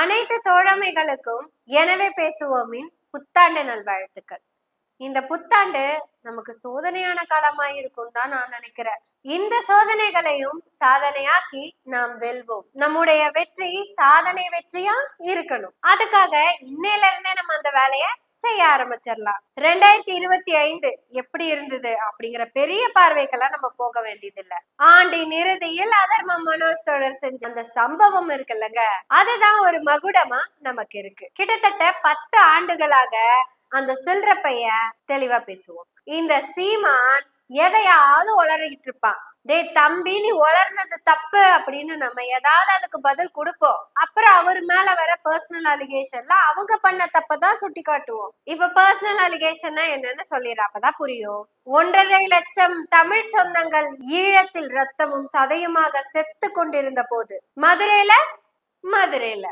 அனைத்து தோழமைகளுக்கும் எனவே பேசுவோமின் புத்தாண்டு நல்வாழ்த்துக்கள். இந்த புத்தாண்டு நமக்கு சோதனையான காலமா இருக்கும் தான் நான் நினைக்கிறேன். இந்த சோதனைகளையும் சாதனையாக்கி நாம் வெல்வோம். நம்முடைய வெற்றி சாதனை வெற்றியா இருக்கணும். அதுக்காக இன்னையில இருந்தே நம்ம அந்த வேலையை செய்ய ஆரம்பிச்சிடலாம். ரெண்டாயிரத்தி இருபத்தி ஐந்து எப்படி இருந்தது அப்படிங்கிற பெரிய பார்வைக்கெல்லாம் நம்ம போக வேண்டியதில்லை. ஆண்டின் இறுதியில் அதர்ம மனோஜ் தொடர் செஞ்ச அந்த சம்பவம் இருக்குல்லங்க. அதுதான் ஒரு மகுடமா நமக்கு இருக்கு. கிட்டத்தட்ட பத்து ஆண்டுகளாக அந்த சில்லற பைய தெளிவா பேசுவோம். இந்த சீமான் எதையாவது உளறிக்கிட்டு இருப்பான் டேய் தம்பி நீ உளர்னது தப்பு அப்படின்னு நம்ம ஏதாவது அதுக்கு பதில் கொடுப்போம். அப்புறம் அவர் மேல வர பர்சனல் அலிகேஷன்ல அவங்க பண்ண தப்பதான் சுட்டி காட்டுவோம் இப்ப பர்சனல் அலிகேஷன்னா என்னன்னு சொல்லிடுற அப்பதான் புரியும். ஒன்றரை லட்சம் தமிழ் சொந்தங்கள் ஈழத்தில் ரத்தமும் சதையுமாக செத்து கொண்டிருந்த போது மதுரையில? மதுரையில.